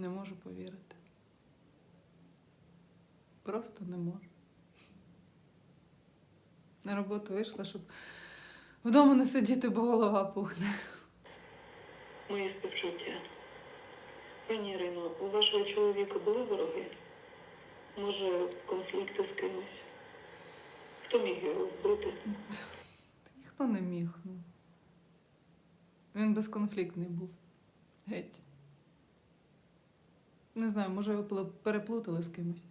Не можу повірити. Просто не можу. На роботу вийшла, щоб вдома не сидіти, бо голова пухне. Мої співчуття. Пані Ірино, у вашого чоловіка були вороги? Може, конфлікти з кимось? Хто міг його вбити? Та ніхто не міг. Ну. Він безконфліктний був. Геть. Не знаю, може його переплутали з кимось.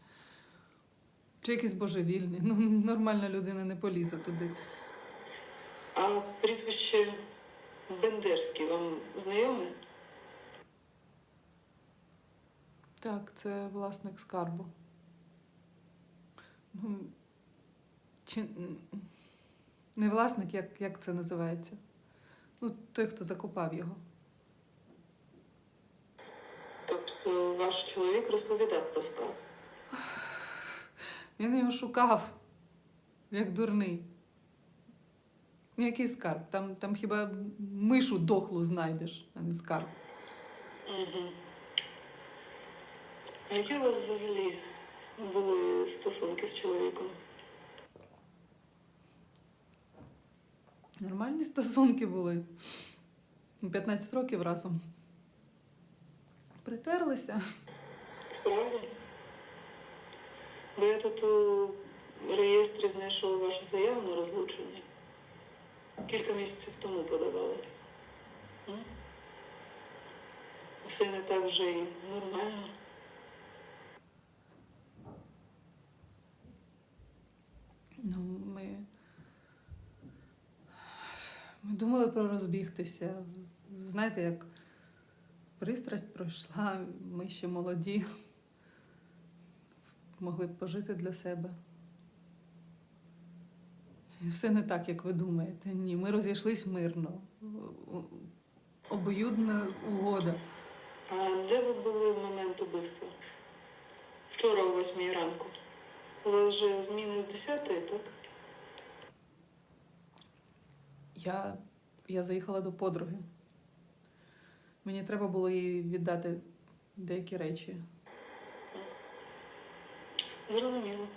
Чи якийсь божевільний. Ну, нормальна людина не полізе туди. А прізвище Бендерський вам знайоме? Так, це власник скарбу. Ну, чи... Не власник, як, як це називається? Ну, той, хто закопав його. Ваш чоловік розповідав про скарб? Він його шукав, як дурний. Який скарб? Там, там хіба мишу дохлу знайдеш, а не скарб. Угу. А які у вас взагалі були стосунки з чоловіком? Нормальні стосунки були. 15 років разом. Притерлися. Справді? Бо я тут у реєстрі знайшов вашу заяву на розлучення. Кілька місяців тому подавали. Все не так вже і нормально. Ну, ми... ми думали про розбігтися. Знаєте, як пристрасть пройшла, ми ще молоді. Могли б пожити для себе. І все не так, як ви думаєте. Ні, ми розійшлись мирно. Обоюдна угода. А де ви були в момент убивства? Вчора о восьмій ранку. У вас же зміни з 10-ї, так? Я, я заїхала до подруги. Мені треба було їй віддати деякі речі. Зрозуміло.